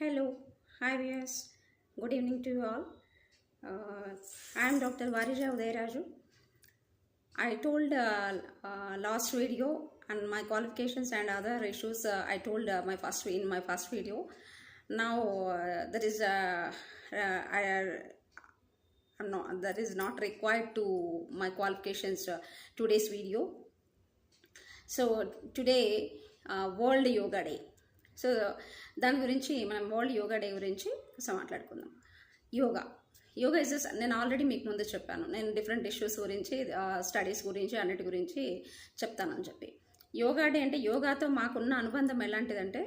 Hello, hi viewers. Good evening to you all. Uh, I am Dr. Varija Udayraju. I told uh, uh, last video and my qualifications and other issues. Uh, I told uh, my first in my first video. Now uh, that is uh, uh, I. Uh, am not, that is not required to my qualifications uh, today's video so today uh, world yoga day so దాని గురించి మనం world yoga day గురించి కొంచెం మాట్లాడుకుందాం. Yoga. Yoga is నేను already మీకు ముందు చెప్పాను. నేను డిఫరెంట్ ఇష్యూస్ గురించి స్టడీస్ గురించి అన్నిటి గురించి చెప్తానని చెప్పి. యోగా డే అంటే యోగాతో మాకున్న అనుబంధం ఎలాంటిదంటే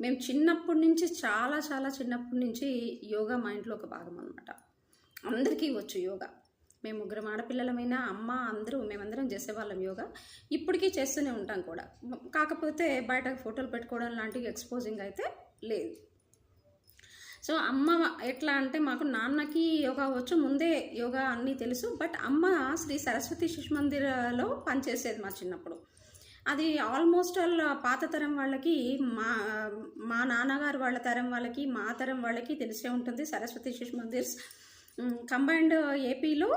మేము చిన్నప్పటి నుంచి చాలా చాలా చిన్నప్పటి నుంచి యోగా మా ఇంట్లో ఒక భాగం అనమాట అందరికీ వచ్చు యోగా. మేము ముగ్గురం ఆడపిల్లలమైనా అమ్మ అందరూ మేమందరం చేసేవాళ్ళం యోగా. ఇప్పటికీ చేస్తూనే ఉంటాం కూడా. కాకపోతే బయట ఫోటోలు పెట్టుకోవడం లాంటివి ఎక్స్పోజింగ్ అయితే లేదు. సో అమ్మ ఎట్లా అంటే మాకు నాన్నకి యోగా వచ్చు ముందే యోగా అన్నీ తెలుసు బట్ అమ్మ శ్రీ సరస్వతి శిశు మందిరలో పనిచేసేది మా చిన్నప్పుడు. అది ఆల్మోస్ట్ ఆల్ పాత తరం వాళ్ళకి మా మా నాన్నగారు వాళ్ళ తరం వాళ్ళకి మా తరం వాళ్ళకి తెలిసే ఉంటుంది. సరస్వతి శిశు మందిర్స్ కంబైన్డ్ ఏపీలో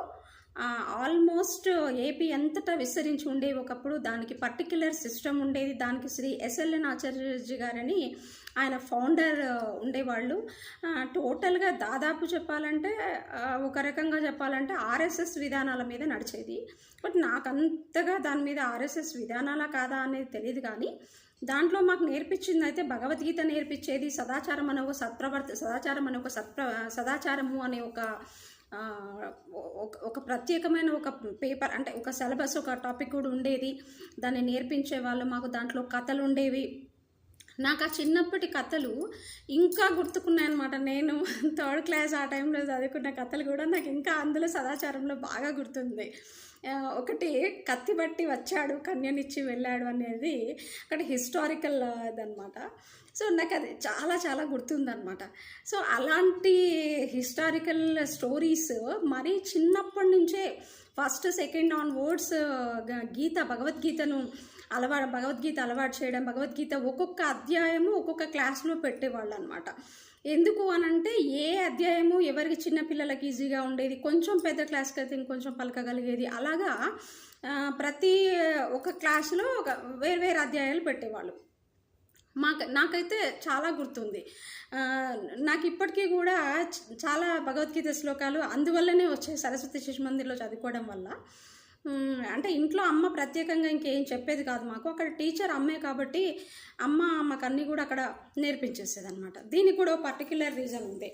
ఆల్మోస్ట్ ఏపీ అంతటా విస్తరించి ఉండేవి ఒకప్పుడు దానికి పర్టిక్యులర్ సిస్టమ్ ఉండేది. దానికి శ్రీ ఎస్ఎల్ఎన్ ఆచార్యజీ గారని ఆయన ఫౌండర్ ఉండేవాళ్ళు. టోటల్గా దాదాపు చెప్పాలంటే ఒక రకంగా చెప్పాలంటే ఆర్ఎస్ఎస్ విధానాల మీద నడిచేది. బట్ నాకు అంతగా దాని మీద ఆర్ఎస్ఎస్ విధానాలా కాదా అనేది తెలియదు కానీ దాంట్లో మాకు నేర్పించింది అయితే భగవద్గీత నేర్పించేది సదాచారం అనే ఒక సత్ప్రవర్త సదాచారం అనే ఒక సత్ప్ర సదాచారము అనే ఒక ఒక ప్రత్యేకమైన ఒక పేపర్ అంటే ఒక సిలబస్ ఒక టాపిక్ కూడా ఉండేది. దాన్ని నేర్పించే వాళ్ళు మాకు దాంట్లో కథలు ఉండేవి నాకు ఆ చిన్నప్పటి కథలు ఇంకా గుర్తుకున్నాయన్నమాట. నేను థర్డ్ క్లాస్ ఆ టైంలో చదువుకున్న కథలు కూడా నాకు ఇంకా అందులో సదాచారంలో బాగా గుర్తుంది. ఒకటి కత్తి బట్టి వచ్చాడు కన్యనిచ్చి వెళ్ళాడు అనేది అక్కడ హిస్టారికల్ అదనమాట సో నాకు అది చాలా చాలా గుర్తుందనమాట సో అలాంటి హిస్టారికల్ స్టోరీస్ మరీ చిన్నప్పటి నుంచే first second onwards Gita భగవద్గీతను అలవాటు భగవద్గీత అలవాటు చేయడం భగవద్గీత ఒక్కొక్క అధ్యాయము ఒక్కొక్క క్లాస్లో పెట్టేవాళ్ళు అనమాట ఎందుకు అనంటే ఏ అధ్యాయము ఎవరికి చిన్న పిల్లలకి ఈజీగా ఉండేది కొంచెం పెద్ద క్లాస్కి అయితే ఇంకొంచెం పలకగలిగేది అలాగా ప్రతి ఒక క్లాసులో ఒక వేరు వేరు అధ్యాయాలు పెట్టేవాళ్ళు. మాకు నాకైతే చాలా గుర్తుంది. నాకు ఇప్పటికీ కూడా చాలా భగవద్గీత శ్లోకాలు అందువల్లనే వచ్చాయి సరస్వతి శిశు మందిర్లో చదువుకోవడం వల్ల. అంటే ఇంట్లో అమ్మ ప్రత్యేకంగా ఇంకేం చెప్పేది కాదు మాకు. అక్కడ టీచర్ అమ్మే కాబట్టి అమ్మ మాకు అన్నీ కూడా అక్కడ నేర్పించేసేది అనమాట దీనికి కూడా పర్టిక్యులర్ రీజన్ ఉంది.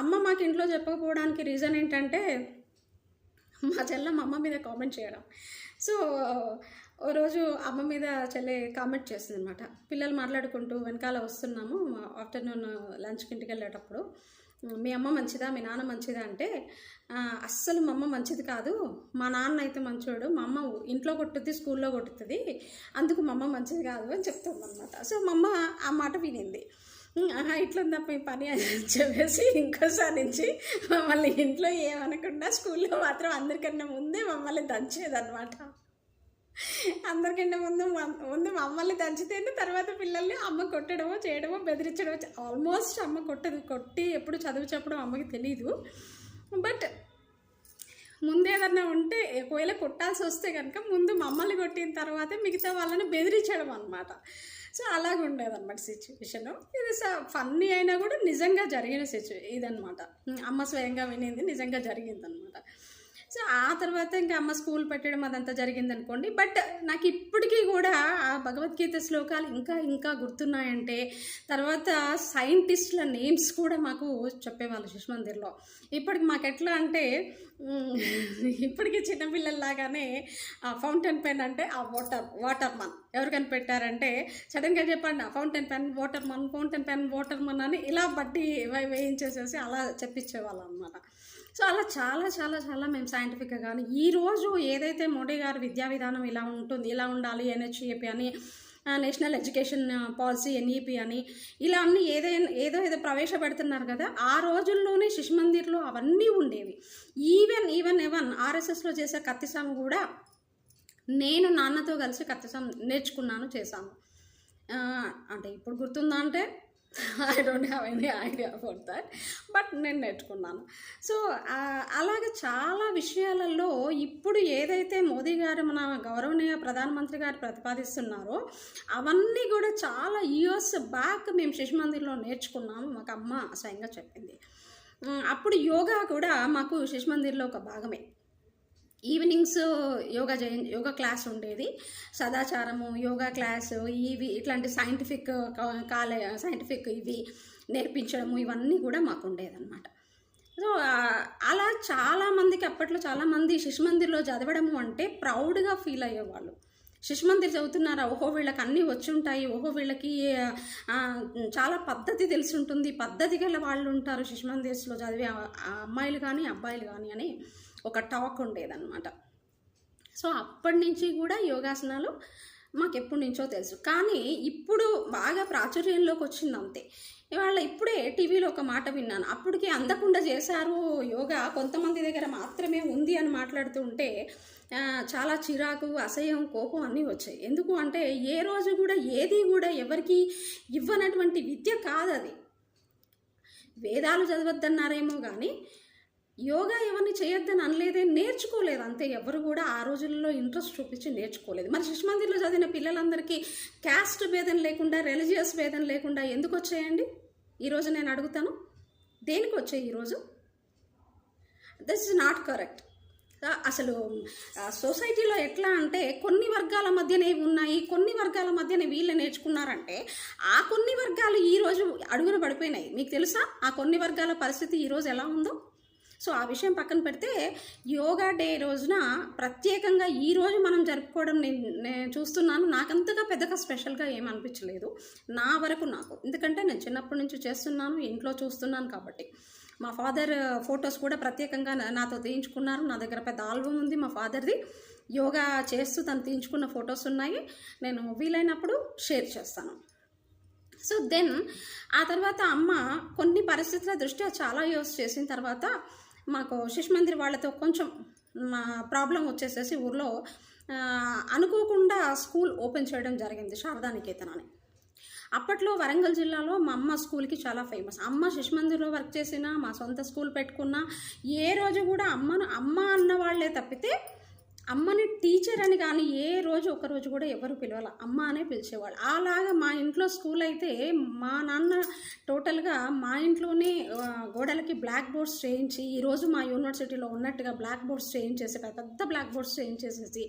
అమ్మ మాకు ఇంట్లో చెప్పకపోవడానికి రీజన్ ఏంటంటే మా చెల్ల మా అమ్మ మీద కామెంట్ చేయడం. సో ఓ రోజు అమ్మ మీద చెల్లె కామెంట్ చేసింది అనమాట పిల్లలు మాట్లాడుకుంటూ వెనకాల వస్తున్నాము ఆఫ్టర్నూన్ లంచ్కి ఇంటికి వెళ్ళేటప్పుడు. మీ అమ్మ మంచిదా? మీ నాన్న మంచిదా అంటే అస్సలు మా అమ్మ మంచిది కాదు. మా నాన్న అయితే మంచోడు. మా అమ్మ ఇంట్లో కొట్టుద్ది స్కూల్లో కొట్టుతుంది అందుకు మా అమ్మ మంచిది కాదు అని చెప్తుందన్నమాట సో మా అమ్మ ఆ మాట వినింది. ఇట్లా ఇట్లుందప్ప ఈ పని అని చెప్పేసి ఇంకోసారి నుంచి మమ్మల్ని ఇంట్లో ఏమనకుండా స్కూల్లో మాత్రం అందరికన్నా ముందే మమ్మల్ని దంచేదన్నమాట. అందరికంటే ముందు ముందు మమ్మల్ని దంచితేనే తర్వాత పిల్లల్ని అమ్మ కొట్టడమో చేయడమో బెదిరించడమో ఆల్మోస్ట్ అమ్మ కొట్టదు. కొట్టి ఎప్పుడు చదువు చెప్పడం అమ్మకి తెలీదు. బట్ ముందు ఏదన్నా ఉంటే ఒకవేళ కొట్టాల్సి వస్తే కనుక ముందు మమ్మల్ని కొట్టిన తర్వాతే మిగతా వాళ్ళని బెదిరించడం అనమాట సో అలాగ ఉండేదన్నమాట సిచ్యువేషను ఇది ఫన్నీ అయినా కూడా నిజంగా జరిగిన సిచ్యువే ఇదనమాట అమ్మ స్వయంగా వినింది నిజంగా జరిగిందనమాట సో ఆ తర్వాత ఇంకా అమ్మ స్కూల్ పెట్టడం అదంతా జరిగిందనుకోండి. బట్ నాకు ఇప్పటికీ కూడా ఆ భగవద్గీత శ్లోకాలు ఇంకా ఇంకా గుర్తున్నాయంటే తర్వాత సైంటిస్టుల నేమ్స్ కూడా మాకు చెప్పేవాళ్ళు శిశుమందిర్లో ఇప్పటికి మాకు ఎట్లా అంటే ఇప్పటికీ చిన్నపిల్లల్లాగానే ఆ ఫౌంటైన్ పెన్ అంటే ఆ వాటర్ వాటర్ మన్. ఎవరు కనిపెట్టారంటే సడన్గా చెప్పండి ఆ fountain pen Waterman fountain pen Waterman అని ఇలా బట్టి వేయించేసేసి అలా చెప్పించేవాళ్ళు అనమాట సో అలా చాలా చాలా చాలా మేము సైంటిఫిక్గా కానీ ఈరోజు ఏదైతే మోడీ గారు విద్యా విధానం ఇలా ఉంటుంది ఇలా ఉండాలి ఎన్హెచ్ఏపీ అని నేషనల్ ఎడ్యుకేషన్ పాలసీ ఎన్ఈపి అని ఇలా అన్ని ఏదైనా ఏదో ఏదో ప్రవేశపెడుతున్నారు కదా ఆ రోజుల్లోనే శిశు మందిర్లో అవన్నీ ఉండేవి. ఈవెన్ ఈవెన్ ఎవన్ ఆర్ఎస్ఎస్లో చేసే కత్తిసాము కూడా నేను నాన్నతో కలిసి కత్తిసాము నేర్చుకున్నాను చేశాము. అంటే ఇప్పుడు గుర్తుందా అంటే I don't have any idea for that but నేను నేర్చుకున్నాను. సో అలాగే చాలా విషయాలలో ఇప్పుడు ఏదైతే మోదీ గారు మన గౌరవనీయ ప్రధానమంత్రి గారు ప్రతిపాదిస్తున్నారో అవన్నీ కూడా చాలా ఇయర్స్ బ్యాక్ మేము శిశు మందిర్లో నేర్చుకున్నాము మాకు అమ్మ స్వయంగా చెప్పింది. అప్పుడు యోగా కూడా మాకు శిశు మందిర్లో ఒక భాగమే. ఈవినింగ్స్ యోగా జయ యోగా క్లాస్ ఉండేది. సదాచారము యోగా క్లాసు ఇవి ఇట్లాంటి సైంటిఫిక్ కాలే సైంటిఫిక్ ఇవి నేర్పించడము ఇవన్నీ కూడా మాకు ఉండేదన్నమాట సో అలా చాలామందికి అప్పట్లో చాలామంది శిశు మందిర్లో చదవడము అంటే ప్రౌడ్గా ఫీల్ అయ్యేవాళ్ళు. శిశు మందిర్ చదువుతున్నారా? ఓహో వీళ్ళకి అన్నీ వచ్చి ఉంటాయి ఓహో వీళ్ళకి చాలా పద్ధతి తెలిసి ఉంటుంది. పద్ధతి గల వాళ్ళు ఉంటారు శిశు మందిర్స్లో చదివే అమ్మాయిలు కానీ అబ్బాయిలు కానీ అని. ఒక టాక్ ఉండేదన్నమాట. సో అప్పటి నుంచి కూడా యోగాసనాలు మాకు ఎప్పటి నుంచో తెలుసు. కానీ ఇప్పుడు బాగా ప్రాచుర్యంలోకి వచ్చింది అంతే. ఇవాళ ఇప్పుడే టీవీలో ఒక మాట విన్నాను. అప్పటికి అందకుండా చేశారు యోగా. కొంతమంది దగ్గర మాత్రమే ఉంది అని మాట్లాడుతూ ఉంటే చాలా చిరాకు అసహ్యం కోపం అన్నీ వచ్చాయి. ఎందుకు అంటే ఏ రోజు కూడా ఏది కూడా ఎవరికి ఇవ్వనటువంటి విద్య కాదు అది వేదాలు చదవద్దన్నారేమో కానీ యోగా ఎవరిని చేయొద్దని అనలేదే నేర్చుకోలేదు. అంతే ఎవరు కూడా ఆ రోజుల్లో ఇంట్రెస్ట్ చూపించి నేర్చుకోలేదు. మరి శిష్మందిర్లో చదివిన పిల్లలందరికీ క్యాస్ట్ భేదం లేకుండా రిలీజియస్ భేదం లేకుండా ఎందుకు వచ్చాయండి? ఈరోజు నేను అడుగుతాను. దేనికి వచ్చాయి ఈరోజు దిస్ ఇస్ నాట్ కరెక్ట్ అసలు సొసైటీలో ఎట్లా అంటే కొన్ని వర్గాల మధ్యనే ఉన్నాయి కొన్ని వర్గాల మధ్యనే వీళ్ళు నేర్చుకున్నారంటే ఆ కొన్ని వర్గాలు ఈరోజు అడుగున పడిపోయినాయి. మీకు తెలుసా? ఆ కొన్ని వర్గాల పరిస్థితి ఈరోజు ఎలా ఉందో? సో ఆ విషయం పక్కన పెడితే యోగా డే రోజున ప్రత్యేకంగా ఈ రోజు మనం జరుపుకోవడం నేను నేను చూస్తున్నాను. నాకంతగా పెద్దగా స్పెషల్గా ఏమనిపించలేదు నా వరకు నాకు. ఎందుకంటే నేను చిన్నప్పటి నుంచి చేస్తున్నాను ఇంట్లో చూస్తున్నాను కాబట్టి. మా ఫాదర్ ఫొటోస్ కూడా ప్రత్యేకంగా నాతో తీయించుకున్నారు. నా దగ్గర పెద్ద ఆల్బమ్ ఉంది మా ఫాదర్ది. యోగా చేస్తూ తను తీయించుకున్న ఫొటోస్ ఉన్నాయి. నేను వీలైనప్పుడు షేర్ చేస్తాను. సో దెన్ ఆ తర్వాత అమ్మ కొన్ని పరిస్థితుల దృష్ట్యా చాలా యూస్ చేసిన తర్వాత మాకు శిశు మందిర్ వాళ్ళతో కొంచెం మా ప్రాబ్లం వచ్చేసేసి ఊర్లో అనుకోకుండా స్కూల్ ఓపెన్ చేయడం జరిగింది శారదానికేతన్ అని అప్పట్లో వరంగల్ జిల్లాలో మా అమ్మ స్కూల్కి చాలా ఫేమస్. అమ్మ శిశుమందిర్లో వర్క్ చేసిన మా సొంత స్కూల్ పెట్టుకున్న ఏ రోజు కూడా అమ్మను అమ్మ అన్న వాళ్ళే తప్పితే అమ్మని టీచర్ అని కానీ ఏ రోజు ఒక రోజు కూడా ఎవరు పిలవాలి. అమ్మ అనే పిలిచేవాళ్ళు. అలాగా మా ఇంట్లో స్కూల్ అయితే మా నాన్న టోటల్గా మా ఇంట్లోనే గోడలకి బ్లాక్ బోర్డ్స్ చేయించి ఈరోజు మా యూనివర్సిటీలో ఉన్నట్టుగా బ్లాక్ బోర్డ్స్ చేయించేసి పెద్ద బ్లాక్ బోర్డ్స్ చేయించేసేసి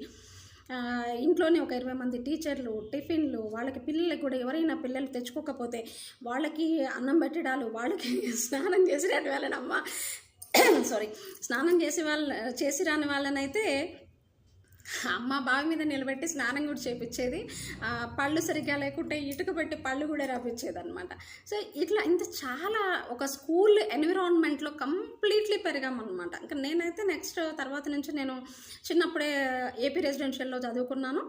ఇంట్లోనే ఒక ఇరవై మంది టీచర్లు టిఫిన్లు వాళ్ళకి పిల్లలకి కూడా ఎవరైనా పిల్లలు తెచ్చుకోకపోతే వాళ్ళకి అన్నం పెట్టడాలు వాళ్ళకి స్నానం చేసి రాని వాళ్ళనమ్మ. సారీ స్నానం చేసి వాళ్ళ చేసి రాని వాళ్ళనైతే అమ్మ బావి మీద నిలబెట్టి స్నానం కూడా చేపించేది పళ్ళు సరిగ్గా లేకుంటే ఇటుక పెట్టి పళ్ళు కూడా రాపించేది అనమాట సో ఇట్లా ఇంత చాలా ఒక స్కూల్ ఎన్విరాన్మెంట్లో కంప్లీట్లీ పెరిగామన్నమాట. ఇంకా నేనైతే నెక్స్ట్ తర్వాత నుంచి నేను చిన్నప్పుడే ఏపీ రెసిడెన్షియల్లో చదువుకున్నాను.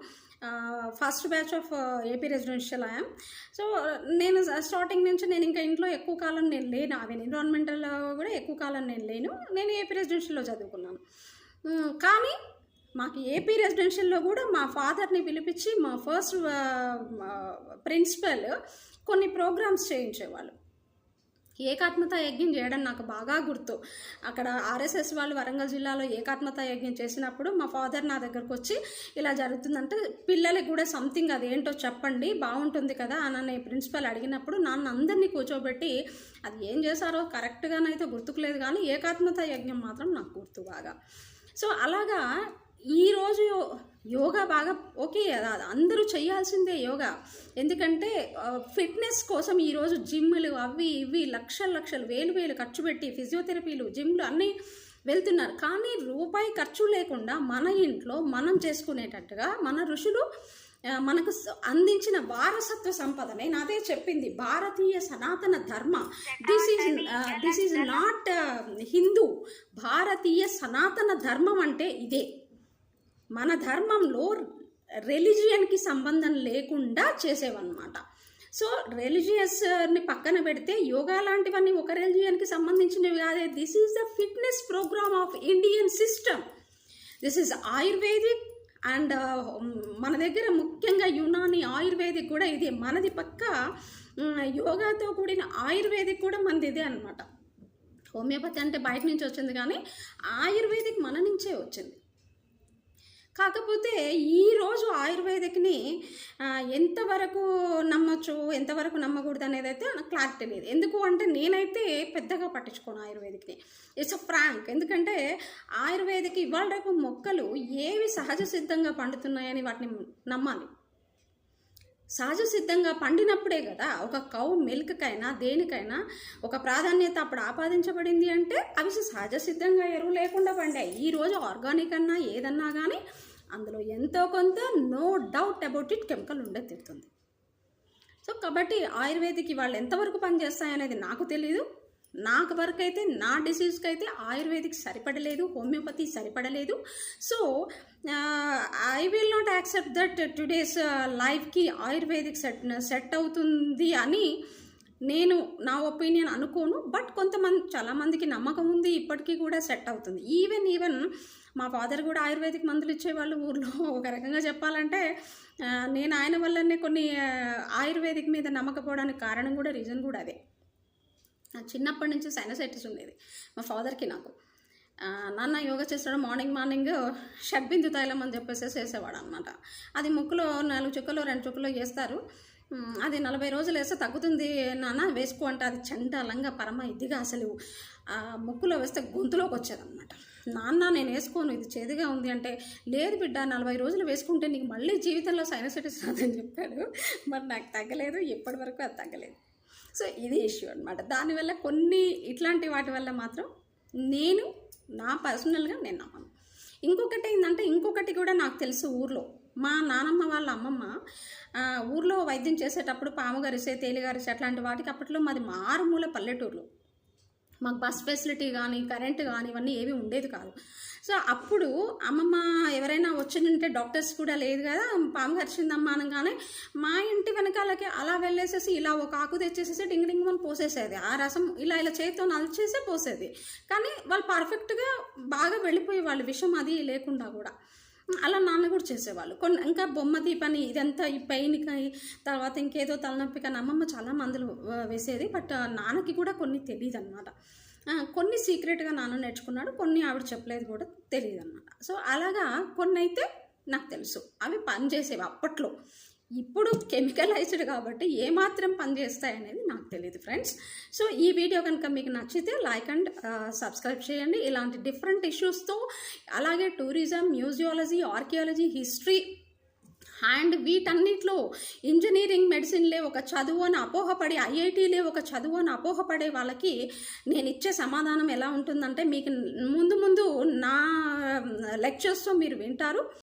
First batch of AP residential I'm so నేను స్టార్టింగ్ నుంచి నేను ఇంకా ఇంట్లో ఎక్కువ కాలం నేను లేను. అవి ఎన్విరాన్మెంటల్లో కూడా ఎక్కువ కాలం నేను లేను. నేను ఏపీ రెసిడెన్షియల్లో చదువుకున్నాను. కానీ మాకు ఏపీ రెసిడెన్షియల్లో కూడా మా ఫాదర్ని పిలిపించి మా ఫస్ట్ ప్రిన్సిపల్ కొన్ని ప్రోగ్రామ్స్ చేయించేవాళ్ళు. ఏకాత్మత యజ్ఞం చేయడం నాకు బాగా గుర్తు. అక్కడ ఆర్ఎస్ఎస్ వాళ్ళు వరంగల్ జిల్లాలో ఏకాత్మత యజ్ఞం చేసినప్పుడు మా ఫాదర్ నా దగ్గరకు వచ్చి ఇలా జరుగుతుందంటే పిల్లలకి కూడా సంథింగ్ అదేంటో చెప్పండి బాగుంటుంది కదా అని అనే ప్రిన్సిపల్ అడిగినప్పుడు నాన్న అందరినీ కూర్చోబెట్టి అది ఏం చేశారో కరెక్ట్గానైతే గుర్తుకులేదు కానీ ఏకాత్మత యజ్ఞం మాత్రం నాకు గుర్తు బాగా. సో అలాగా ఈరోజు యోగా బాగా ఓకే అది అందరూ చేయాల్సిందే యోగా. ఎందుకంటే ఫిట్నెస్ కోసం ఈరోజు జిమ్లు అవి ఇవి లక్షలు లక్షలు వేలు వేలు ఖర్చు పెట్టి ఫిజియోథెరపీలు జిమ్లు అన్నీ వెళ్తున్నారు. కానీ రూపాయి ఖర్చు లేకుండా మన ఇంట్లో మనం చేసుకునేటట్టుగా మన ఋషులు మనకు అందించిన వారసత్వ సంపద నేను అదే చెప్పింది. భారతీయ సనాతన ధర్మ. This is this is not Hindu భారతీయ సనాతన ధర్మం అంటే ఇదే. మన ధర్మంలో రిలీజియన్కి సంబంధం లేకుండా చేసేవన్నమాట. సో రిలీజియస్ని పక్కన పెడితే యోగా లాంటివన్నీ ఒక రిలీజియన్కి సంబంధించినవి కాదే. This is the fitness programme of Indian system. This is ayurvedic and మన దగ్గర ముఖ్యంగా యునాని ఆయుర్వేదిక్ కూడా ఇది. మనది పక్క యోగాతో కూడిన ఆయుర్వేదిక్ కూడా మనది ఇదే అనమాట హోమియోపతి అంటే బయట నుంచి వచ్చింది కానీ ఆయుర్వేదిక్ మన నుంచే వచ్చింది. కాకపోతే ఈరోజు ఆయుర్వేదిక్ని ఎంతవరకు నమ్మచ్చు ఎంతవరకు నమ్మకూడదు అనేది అయితే నాకు క్లారిటీ లేదు. ఎందుకు అంటే నేనైతే పెద్దగా పట్టించుకోను ఆయుర్వేదిక్ని. ఇట్స్ అ ఫ్రాంక్ ఎందుకంటే ఆయుర్వేదిక్ ఇవాళ రేపు మొక్కలు ఏవి సహజ సిద్ధంగా పండుతున్నాయని వాటిని నమ్మాలి. సహజ సిద్ధంగా పండినప్పుడే కదా ఒక కౌ మిల్క్కైనా దేనికైనా ఒక ప్రాధాన్యత అప్పుడు ఆపాదించబడింది అంటే అవి సహజ సిద్ధంగా ఎరువు లేకుండా పండాయి. ఈరోజు ఆర్గానిక్ అన్నా ఏదన్నా కానీ అందులో ఎంతో కొంత no doubt about it chemical ఉండే తిరుతుంది. సో కాబట్టి ఆయుర్వేదిక్ వాళ్ళు ఎంతవరకు పనిచేస్తాయనేది నాకు తెలియదు నాకు వరకు అయితే నా డిసీజ్కి అయితే ఆయుర్వేదిక్ సరిపడలేదు homeopathy సరిపడలేదు. So I will not accept that today's లైఫ్కి ఆయుర్వేదిక్ సెట్ సెట్ అవుతుంది అని నేను నా ఒపీనియన్ అనుకోను. బట్ కొంతమంది చాలామందికి నమ్మకం ఉంది ఇప్పటికీ కూడా సెట్ అవుతుంది. ఈవెన్ ఈవెన్ మా ఫాదర్ కూడా ఆయుర్వేదిక్ మందులు ఇచ్చేవాళ్ళు ఊర్లో. ఒక రకంగా చెప్పాలంటే నేను ఆయన వల్లనే కొన్ని ఆయుర్వేదిక్ మీద నమ్మకపోవడానికి కారణం కూడా రీజన్ కూడా అదే. చిన్నప్పటి నుంచి సైనసైటిస్ ఉండేది మా ఫాదర్కి నాకు. నాన్న యోగా చేస్తాడు మార్నింగ్ మార్నింగ్ షడ్బిందు తైలం అని చెప్పేసి చేసేవాడు అనమాట అది ముక్కులో నాలుగు చుక్కలు రెండు చుక్కలు వేస్తారు. అది నలభై రోజులు వేస్తే తగ్గుతుంది నాన్న వేసుకో అంటే అది చండాలంగా పరమ ఇదిగా అసలు ముక్కులో వేస్తే గొంతులోకి వచ్చేదన్నమాట నాన్న నేను వేసుకోను ఇది చేదుగా ఉంది అంటే లేదు బిడ్డ నలభై రోజులు వేసుకుంటే నీకు మళ్ళీ జీవితంలో సైనసైటిస్ రాదని చెప్పాడు. మరి నాకు తగ్గలేదు ఇప్పటి వరకు అది తగ్గలేదు. సో ఇది ఇష్యూ అనమాట దానివల్ల కొన్ని ఇట్లాంటి వాటి వల్ల మాత్రం నేను నా పర్సనల్గా నేను నమ్మను. ఇంకొకటి ఏంటంటే ఇంకొకటి కూడా నాకు తెలుసు ఊర్లో. మా నానమ్మ వాళ్ళ అమ్మమ్మ ఊర్లో వైద్యం చేసేటప్పుడు పాము గరిసే తేలిగరిసే అట్లాంటి వాటికి అప్పట్లో మాది మారుమూల పల్లెటూరులో. మాకు బస్ ఫెసిలిటీ కానీ కరెంట్ కానీ ఇవన్నీ ఏవి ఉండేది కాదు. సో అప్పుడు అమ్మమ్మ ఎవరైనా వచ్చిందంటే డాక్టర్స్ కూడా లేదు కదా పాము కరిచిందమ్మా అనగానే మా ఇంటి వెనకాలకి అలా వెళ్ళేసేసి ఇలా ఒక ఆకు తెచ్చేసేసి డింగ్ డింగ్ అని పోసేసేది. ఆ రసం ఇలా ఇలా చేతితో నలిచేసే పోసేది. కానీ వాళ్ళు పర్ఫెక్ట్గా బాగా వెళ్ళిపోయే వాళ్ళు విషం అది లేకుండా కూడా. అలా నాన్న కూడా చేసేవాళ్ళు. కొన్ని ఇంకా బొమ్మ దీపని ఇదంతా ఈ పెయిన్కి తర్వాత ఇంకేదో తలనొప్పి కానీ అమ్మమ్మ చాలా మందులు వేసేది. బట్ నాన్నకి కూడా కొన్ని తెలియదు అనమాట కొన్ని సీక్రెట్గా నాన్న నేర్చుకున్నాడు కొన్ని ఆవిడ చెప్పలేదు కూడా తెలియదు అనమాట సో అలాగా కొన్ని అయితే నాకు తెలుసు. అవి పనిచేసేవి అప్పట్లో. ఇప్పుడు కెమికలైజ్డ్ కాబట్టి ఏమాత్రం పనిచేస్తాయి అనేది నాకు తెలియదు ఫ్రెండ్స్. సో ఈ వీడియో కనుక మీకు నచ్చితే లైక్ అండ్ సబ్స్క్రైబ్ చేయండి. ఇలాంటి డిఫరెంట్ ఇష్యూస్తో అలాగే tourism museology archaeology history and వీటన్నిటిలో ఇంజనీరింగ్ మెడిసిన్లే ఒక చదువు అని అపోహపడి ఐఐటీలే ఒక చదువు అని అపోహపడే వాళ్ళకి నేను ఇచ్చే సమాధానం ఎలా ఉంటుందంటే మీకు ముందు ముందు నా లెక్చర్స్తో మీరు వింటారు.